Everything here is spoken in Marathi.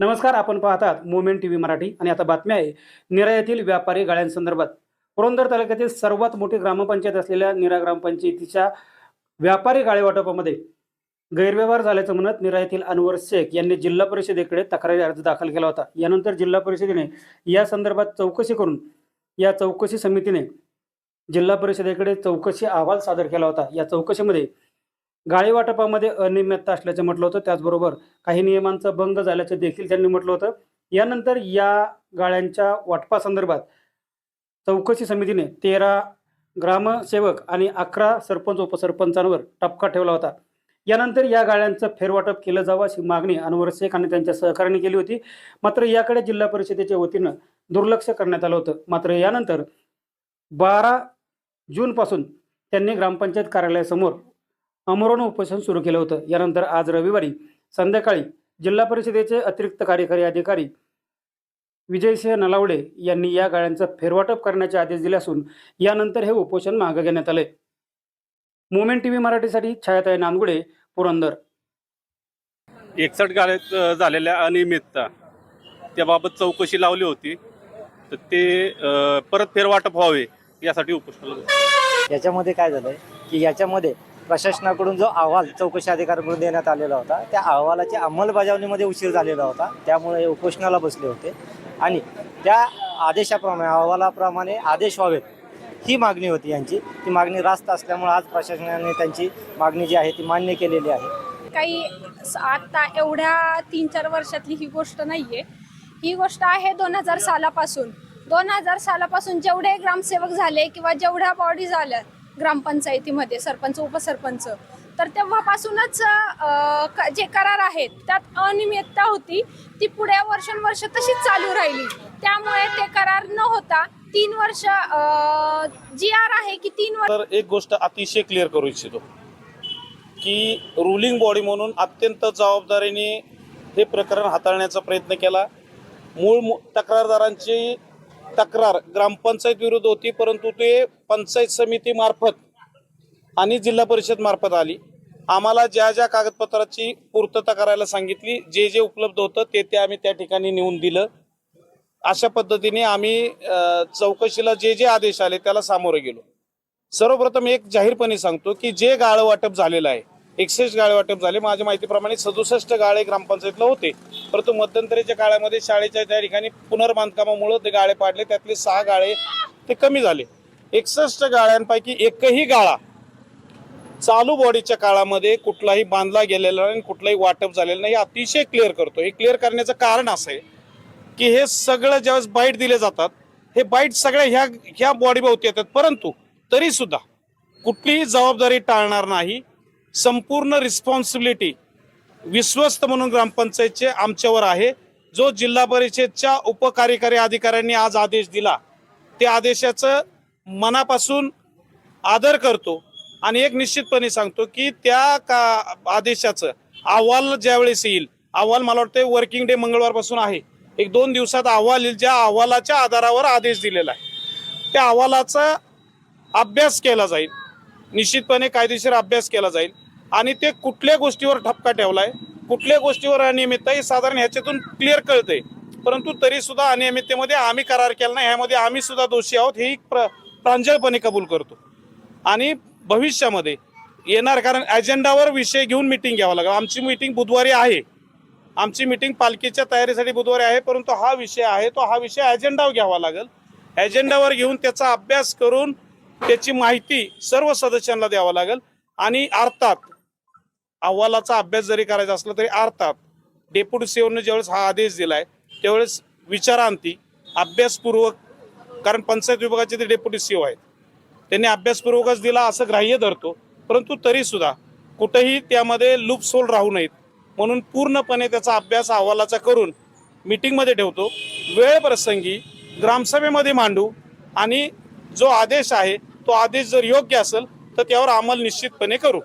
नमस्कार आपण पाहतात मोमेंट टी व्ही मराठी आणि आता बातमी आहे निरा येथील व्यापारी गाळ्यांसंदर्भात पुरंदर तालुक्यातील सर्वात मोठी ग्रामपंचायत असलेल्या निरा ग्रामपंचायतीच्या व्यापारी गाळे वाटपामध्ये गैरव्यवहार झाल्याचं म्हणत निरा येथील अनवर शेख यांनी जिल्हा परिषदेकडे तक्रारी अर्ज दाखल केला होता. यानंतर जिल्हा परिषदेने या संदर्भात चौकशी करून या चौकशी समितीने जिल्हा परिषदेकडे चौकशी अहवाल सादर केला होता. या चौकशीमध्ये गाळे वाटपामध्ये अनियमितता असल्याचं म्हटलं होतं. त्याचबरोबर काही नियमांचा भंग झाल्याचं देखील त्यांनी म्हटलं होतं. यानंतर या गाळ्यांच्या वाटपासंदर्भात चौकशी समितीने तेरा ग्रामसेवक आणि अकरा सरपंच उपसरपंचांवर टपका ठेवला होता. यानंतर या गाळ्यांचं फेरवाटप केलं जावं अशी मागणी अनवर शेख आणि त्यांच्या सहकार्याने केली होती. मात्र याकडे जिल्हा परिषदेच्या वतीनं दुर्लक्ष करण्यात आलं होतं. मात्र यानंतर बारा जूनपासून त्यांनी ग्रामपंचायत कार्यालयासमोर अमरोन उपोषण सुरू केलं होतं. यानंतर आज रविवारी संध्याकाळी जिल्हा परिषदेचे अतिरिक्त कार्यकारी अधिकारी विजयसिंह नलावडे यांनी या गाळ्यांचं फेरवाटप करण्याचे आदेश दिले असून यानंतर हे उपोषण मागे घेण्यात आले मोमेंट टीव्ही मराठीसाठी छायाताई नांदगुडे पुरंदर. एकसठ गाड्यात अ, झालेल्या अनियमितता त्याबाबत चौकशी लावली होती. तर ते परत फेरवाटप व्हावे यासाठी उपोषणाला बसलो. याच्यामध्ये काय झालंय? की याच्यामध्ये प्रशासनाकडून जो अहवाल चौकशी अधिकाऱ्यांकडून देण्यात आलेला होता त्या अहवालाच्या अंमलबजावणीमध्ये उशीर झालेला होता. त्यामुळे हे उपोषणाला बसले होते. आणि त्या आदेशाप्रमाणे अहवालाप्रमाणे आदेश व्हावेत ही मागणी होती यांची. ती मागणी रास्त असल्यामुळे आज प्रशासनाने त्यांची मागणी जी आहे ती मान्य केलेली आहे. काही आता एवढ्या तीन चार वर्षातली ही गोष्ट नाहीये. ही गोष्ट आहे दोन हजार सालापासून. दोन हजार सालापासून जेवढे ग्रामसेवक झाले किंवा जेवढ्या बॉडी झाल्या ग्रामपंचायतीमध्ये सरपंच उपसरपंच. तर तेव्हापासूनच क- जे करार आहेत त्यात अनियमितता होती. ती पुढे वर्षानुवर्ष तशीच चालू राहिली. त्यामुळे ते करार न होता तीन वर्ष जी आर आहे की तीन वर्ष तर एक गोष्ट अतिशय क्लिअर करू इच्छितो. की रुलिंग बॉडी म्हणून अत्यंत जबाबदारीने हे प्रकरण हाताळण्याचा प्रयत्न केला. मूळ तक्रारदारांची तक्रार ग्रामपंचायत विरुद्ध होती परंतु ते पंचायत समिती मार्फत आणि जिल्हा परिषद मार्फत आली. आम्हाला ज्या ज्या कागदपत्राची पूर्तता करायला सांगितली जे जे उपलब्ध होतं ते ते आम्ही त्या ठिकाणी नेऊन दिलं. अशा पद्धतीने आम्ही चौकशीला जे जे आदेश आले त्याला सामोरे गेलो. सर्वप्रथम एक जाहीरपणे सांगतो की जे गाळं वाटप झालेलं आहे एकसष्ट गाळे वाटप झाले. माझ्या माहितीप्रमाणे सदुसष्ट गाळे ग्रामपंचायतला होते. परंतु मध्यंतरीच्या काळामध्ये शाळेच्या त्या ठिकाणी पुनर्बांधकामामुळे ते गाळे पाडले. त्यातले सहा गाळे ते कमी झाले. एकसष्ट गाळ्यांपैकी एकही गाळा चालू बॉडीच्या काळामध्ये कुठलाही बांधला गेलेला नाही आणि कुठलाही वाटप झालेलं नाही. हे अतिशय क्लिअर करतो. हे क्लिअर करण्याचं कारण असं आहे की हे सगळं ज्यावेळेस बाईट दिले जातात हे बाईट सगळ्या ह्या ह्या बॉडीभोवती येतात. परंतु तरीसुद्धा कुठलीही जबाबदारी टाळणार नाही. संपूर्ण रिस्पॉन्सिबिलिटी विश्वस्त म्हणून ग्रामपंचायतचे आमच्यावर आहे. जो जिल्हा परिषदच्या उपकार्यकारी अधिकाऱ्यांनी आज आदेश दिला त्या आदेशाचं मनापासून आदर करतो आणि एक निश्चितपणे सांगतो की त्या का आदेशाचं अहवाल ज्यावेळेस येईल अहवाल मला वाटतं वर्किंग डे मंगळवारपासून आहे. एक दोन दिवसात अहवाल येईल ज्या अहवालाच्या आधारावर आदेश दिलेला आहे. त्या अहवालाचा अभ्यास केला जाईल. निश्चितपणे कायदेशीर अभ्यास केला जाईल. आणि ते कुठल्या गोष्टीवर ठपका ठेवलाय? कुठल्या गोष्टीवर अनियमितता आहे? साधारण ह्याच्यातून क्लिअर कळते परंतु तरी सुद्धा अनियमिततेमध्ये आम्ही करार केला नाही. ह्यामध्ये आम्ही सुद्धा दोषी आहोत. हे प्र प्रांजळपणे कबूल करतो. आणि भविष्यामध्ये येणार कारण अजेंडावर विषय घेऊन मिटिंग घ्यावा लागेल. आमची मिटिंग बुधवारी आहे. आमची मिटिंग पालखीच्या तयारीसाठी बुधवारी आहे. परंतु हा विषय आहे तो हा विषय अजेंडावर घ्यावा लागेल. अजेंडावर घेऊन त्याचा अभ्यास करून त्याची माहिती सर्व सदस्यांना द्यावा लागेल. आणि अर्थात अहवालाचा अभ्यास जरी करायचा असला तरी अर्थात डेप्युटी सीओने ज्यावेळेस हा आदेश दिलाय त्यावेळेस विचारांती अभ्यासपूर्वक कारण पंचायत विभागाचे ते डेप्युटी सीओ आहेत त्यांनी अभ्यासपूर्वकच दिला असं ग्राह्य धरतो परंतु तरीसुद्धा कुठंही कुठेही त्यामध्ये लूपसोल राहू नयेत. म्हणून पूर्णपणे त्याचा अभ्यास अहवालाचा करून मीटिंगमध्ये ठेवतो. वेळ प्रसंगी ग्रामसभेमध्ये मांडू आणि जो आदेश आहे तो आदेश जर योग्य असेल तर त्यावर अंमल निश्चितपणे करू.